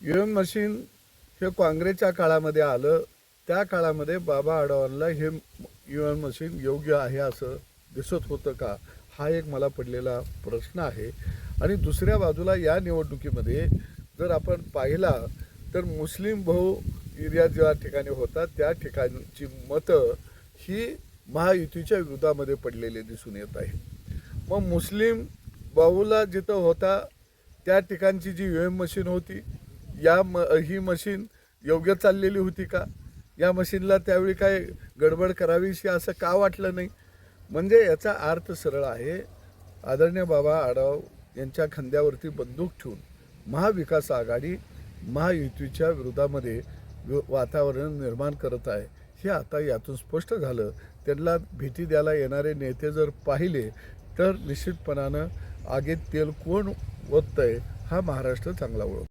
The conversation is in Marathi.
यू एम मशीन हे काँग्रेसच्या काळामध्ये आलं त्या काळामध्ये बाबा आडवांना हे यू एम मशीन योग्य आहे असं दिसत होतं का? हा एक मला पडलेला प्रश्न आहे. आणि दुसऱ्या बाजूला या निवडणुकीमध्ये जर आपण पाहिला तर मुस्लिम भाऊ एरिया ज्या ठिकाणी होता त्या ठिकाणची मतं ही महायुतीच्या विरोधामध्ये पडलेली दिसून येत आहे. मग मुस्लिम बाहूला जिथं होता त्या ठिकाणची जी यू एम मशीन होती या म ही मशीन योग्य चाललेली होती का? या मशीनला त्यावेळी काय गडबड करावीशी असं का वाटलं नाही? म्हणजे याचा अर्थ सरळ आहे. आदरणीय बाबा आढाव यांच्या खांद्यावरती बंदूक ठेवून महाविकास आघाडी महायुतीच्या विरोधामध्ये वातावरण निर्माण करत आहे. हे आता यातून स्पष्ट झालं. त्यांना भेटी द्यायला येणारे नेते जर पाहिले तर निश्चितपणानं आगीत तेल कोण ओततंय हा महाराष्ट्र चांगला ओळख